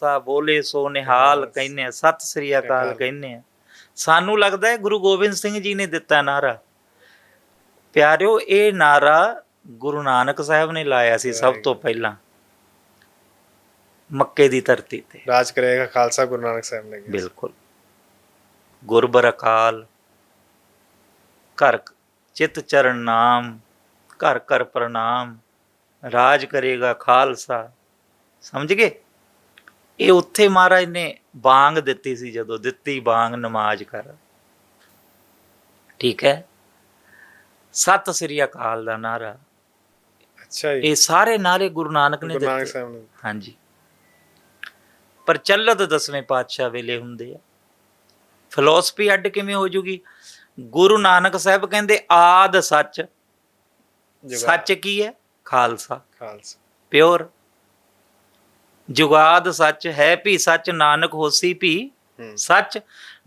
ਸਾ ਬੋਲੇ ਸੋ ਨਿਹਾਲ। ਕਹਿੰਨੇ ਆ ਸਤਿ ਸ੍ਰੀ ਅਕਾਲ ਅਕਾਲ। ਕਹਿੰਨੇ ਆ। ਸਾਨੂੰ ਲੱਗਦਾ ਹੈ ਗੁਰੂ ਗੋਬਿੰਦ ਸਿੰਘ ਜੀ ਨੇ ਦਿੱਤਾ ਨਾਰਾ ਪਿਆਰਿਓ ਇਹ ਨਾਰਾ ਗੁਰੂ ਨਾਨਕ ਸਾਹਿਬ ਨੇ ਲਾਇਆ ਸੀ ਸਭ ਤੋਂ ਪਹਿਲਾਂ। ਮੱਕੇ ਦੀ ਧਰਤੀ ਤੇ। ਰਾਜ ਕਰੇਗਾ ਖਾਲਸਾ ਗੁਰੂ ਨਾਨਕ ਸਾਹਿਬ ਨੇ ਕਿਹਾ। ਬਿਲਕੁਲ। ਗੁਰਬਰ ਅਕਾਲ ਘਰ ਚਿਤ ਚਰਨ ਨਾਮ ਘਰ ਘਰ ਪ੍ਰਣਾਮ ਰਾਜ ਕਰੇਗਾ ਖਾਲਸਾ। ਸਮਝ ਗਏ? ਇਹ ਉੱਥੇ ਮਹਾਰਾਜ ਨੇ ਬਾਂਗ ਦਿੱਤੀ ਸੀ ਜਦੋਂ ਦਿੱਤੀ ਬਾਂਗ ਨਮਾਜ਼ ਕਰ ਠੀਕ ਹੈ? ਸਤਿ ਸ੍ਰੀ ਅਕਾਲ ਦਾ ਨਾਰਾ। ਅੱਛਾ ਜੀ। ਇਹ ਸਾਰੇ ਨਾਰੇ ਗੁਰੂ ਨਾਨਕ ਨੇ ਦਿੱਤੇ। ਹਾਂਜੀ। ਪ੍ਰਚਲਿਤ ਦਸਵੇਂ ਪਾਤਸ਼ਾਹ ਵੇਲੇ ਹੁੰਦੇ ਆ। ਫਿਲਾਸਫੀ ਅੱਡ ਕਿਵੇਂ ਹੋ ਜੂਗੀ? ਗੁਰੂ ਨਾਨਕ ਸਾਹਿਬ ਕਹਿੰਦੇ ਆਦ ਸੱਚ। ਸੱਚ ਕੀ ਹੈ? ਖਾਲਸਾ। ਖਾਲਸਾ। ਪਿਓਰ। ਜੁਗਾਦ ਸੱਚ ਹੈ ਵੀ ਸੱਚ ਨਾਨਕ ਹੋਸੀ ਹੂੰ। ਸੱਚ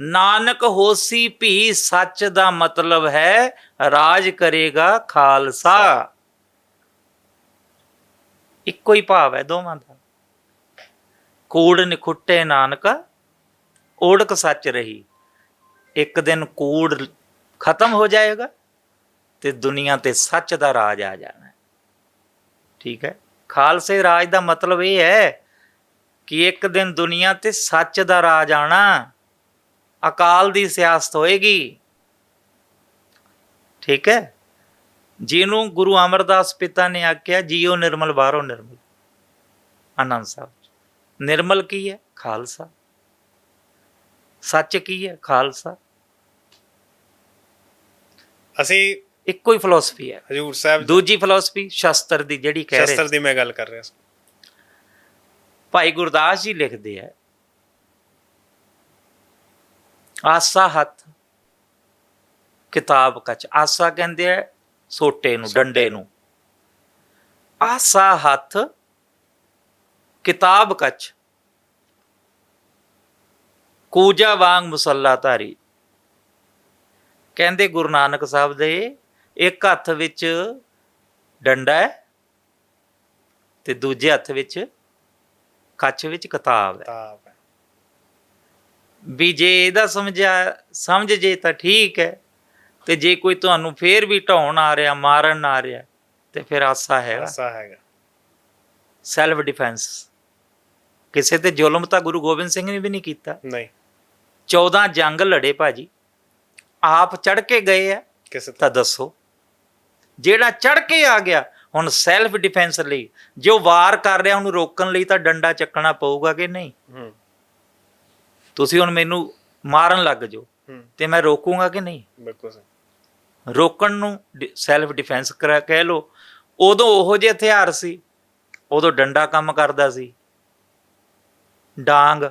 ਨਾਨਕ ਹੋਸੀ ਵੀ ਸੱਚ ਦਾ ਮਤਲਬ ਹੈ ਰਾਜ ਕਰੇਗਾ ਖਾਲਸਾ। ਇੱਕੋ ਹੀ ਭਾਵ ਹੈ ਦੋਵਾਂ ਦਾ। ਕੂੜ ਨਿਖੁੱਟੇ ਨਾਨਕ ਓੜਕ ਸੱਚ ਰਹੀ। ਇੱਕ ਦਿਨ ਕੂੜ ਖਤਮ ਹੋ ਜਾਏਗਾ ਤੇ ਦੁਨੀਆ ਤੇ ਸੱਚ ਦਾ ਰਾਜ ਆ ਜਾਣਾ। ਠੀਕ ਹੈ? ਖਾਲਸੇ ਰਾਜ ਦਾ ਮਤਲਬ ਇਹ ਹੈ ਕਿ ਇੱਕ ਦਿਨ ਦੁਨੀਆ ਤੇ ਸੱਚ ਦਾ ਰਾਜ ਆਣਾ ਅਕਾਲ ਦੀ ਸਿਆਸਤ ਹੋਏਗੀ। ਠੀਕ ਹੈ? ਜਿਹਨੂੰ ਗੁਰੂ ਅਮਰਦਾਸ ਪਿਤਾ ਨੇ ਆਖਿਆ ਜੀਓ ਨਿਰਮਲ ਬਾਹਰੋਂ ਨਿਰਮਲ। ਆਨੰਦ ਸਾਹਿਬ ਨਿਰਮਲ ਕੀ ਹੈ? ਖਾਲਸਾ। ਸੱਚ ਕੀ ਹੈ? ਖਾਲਸਾ। ਅਸੀਂ ਇੱਕੋ ਹੀ ਫਿਲਾਸਫੀ ਹੈ। ਹਜੂਰ ਸਾਹਿਬ ਦੂਜੀ ਫਿਲਾਸਫੀ ਸ਼ਸਤਰ ਦੀ ਜਿਹੜੀ ਕਹਿ ਰਹੇ ਸ਼ਸਤਰ ਦੀ ਮੈਂ ਗੱਲ ਕਰ ਰਿਹਾ ਸੀ। ਭਾਈ ਗੁਰਦਾਸ ਜੀ ਲਿਖਦੇ ਆ ਆਸਾ ਹੱਥ ਕਿਤਾਬ ਕਚ ਆਸਾ ਕਹਿੰਦੇ ਆ ਸੋਟੇ ਨੂੰ ਡੰਡੇ ਨੂੰ। ਆਸਾ ਹੱਥ ਕਿਤਾਬ ਕਚ ਕੂਜਾ ਵਾਂਗ ਮੁਸੱਲਾ ਧਾਰੀ। ਕਹਿੰਦੇ ਗੁਰੂ ਨਾਨਕ ਸਾਹਿਬ ਦੇ ਇੱਕ ਹੱਥ ਵਿੱਚ ਡੰਡਾ ਹੈ ਤੇ ਦੂਜੇ ਹੱਥ ਵਿੱਚ ਕੱਚ ਵਿੱਚ ਕਿਤਾਬ ਹੈ। ਕਿਤਾਬ ਹੈ। ਵੀ ਜੇ ਇਹਦਾ ਸਮਝਿਆ ਸਮਝ ਜੇ ਤਾਂ ਠੀਕ ਹੈ। ਤੇ ਜੇ ਕੋਈ ਤੁਹਾਨੂੰ ਫੇਰ ਵੀ ਢਾਉਣ ਆ ਰਿਹਾ ਮਾਰਨ ਆ ਰਿਹਾ ਤੇ ਫਿਰ ਆਸਾ ਹੈਗਾ। ਐਸਾ ਹੈਗਾ। ਸੈਲਫ ਡਿਫੈਂਸ ਕਿਸੇ ਤੇ ਜ਼ੁਲਮ ਤਾਂ ਗੁਰੂ ਗੋਬਿੰਦ ਸਿੰਘ ਨੇ ਵੀ ਨਹੀਂ ਕੀਤਾ। ਨਹੀਂ। 14 ਜੰਗ ਲੜੇ ਭਾਜੀ। ਆਪ ਚੜ ਕੇ ਗਏ ਆ। ਕਿਸੇ ਤਾਂ। ਦੱਸੋ। ਜਿਹੜਾ ਚੜ ਕੇ ਆ ਗਿਆ ਹੁਣ ਸੈਲਫ ਡਿਫੈਂਸ ਲਈ ਜੋ ਵਾਰ ਕਰ ਰਿਹਾ ਉਹਨੂੰ ਰੋਕਣ ਲਈ ਤਾਂ ਡੰਡਾ ਚੱਕਣਾ ਪਊਗਾ ਕਿ ਨਹੀਂ? ਤੁਸੀਂ ਹੁਣ ਮੈਨੂੰ ਮਾਰਨ ਲੱਗ ਜਾਓ ਤੇ ਮੈਂ ਰੋਕੂੰਗਾ ਕਿ ਨਹੀਂ? ਬਿਲਕੁਲ ਸਹੀ। ਰੋਕਣ ਨੂੰ ਸੈਲਫ ਡਿਫੈਂਸ ਕਹਿ ਲੋ ਉਦੋਂ ਉਹੋ ਜਿਹੇ ਹਥਿਆਰ ਸੀ ਉਦੋਂ ਡੰਡਾ ਕੰਮ ਕਰਦਾ ਸੀ। ਡਾਂਗ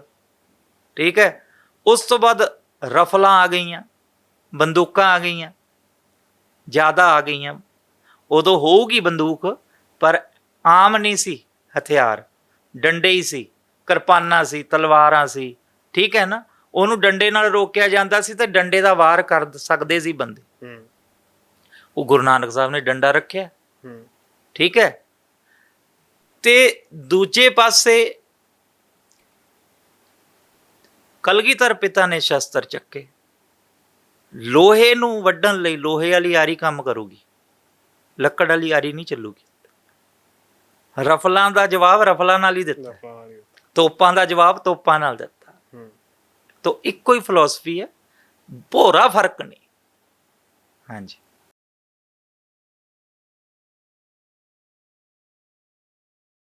ਠੀਕ ਹੈ? ਉਸ ਤੋਂ ਬਾਅਦ ਰਫਲਾਂ ਆ ਗਈਆਂ ਬੰਦੂਕਾਂ ਆ ਗਈਆਂ ਜ਼ਿਆਦਾ ਆ ਗਈਆਂ ਉਦੋਂ ਹੋਊਗੀ ਬੰਦੂਕ ਪਰ ਆਮ ਨਹੀਂ ਸੀ ਹਥਿਆਰ। ਡੰਡੇ ਹੀ ਸੀ ਕਿਰਪਾਨਾਂ ਸੀ ਤਲਵਾਰਾਂ ਸੀ। ਠੀਕ ਹੈ ਨਾ? ਉਹਨੂੰ ਡੰਡੇ ਨਾਲ ਰੋਕਿਆ ਜਾਂਦਾ ਸੀ ਤੇ ਡੰਡੇ ਦਾ ਵਾਰ ਕਰ ਸਕਦੇ ਸੀ ਬੰਦੇ। ਉਹ ਗੁਰੂ ਨਾਨਕ ਸਾਹਿਬ ਨੇ ਡੰਡਾ ਰੱਖਿਆ। ਠੀਕ ਹੈ? ਤੇ ਦੂਜੇ ਪਾਸੇ ਕਲਗੀਧਰ ਪਿਤਾ ਨੇ ਸ਼ਸਤਰ ਚੱਕੇ। ਲੋਹੇ ਨੂੰ ਵੱਢਣ ਲਈ ਲੋਹੇ ਵਾਲੀ ਆਰੀ ਕੰਮ ਕਰੂਗੀ। ਲੱਕੜ ਵਾਲੀ ਆਰੀ ਨਹੀਂ ਚੱਲੂਗੀ। ਰਫਲਾਂ ਦਾ ਜਵਾਬ ਰਫਲਾਂ ਨਾਲ ਹੀ ਦਿੱਤਾ। ਤੋਪਾਂ ਦਾ ਜਵਾਬ ਤੋਪਾਂ ਨਾਲ ਦਿੱਤਾ। ਹੂੰ। ਤੋ ਇੱਕੋ ਹੀ ਫਿਲਾਸਫੀ ਹੈ ਭੋਰਾ ਫ਼ਰਕ ਨਹੀਂ। ਹਾਂਜੀ।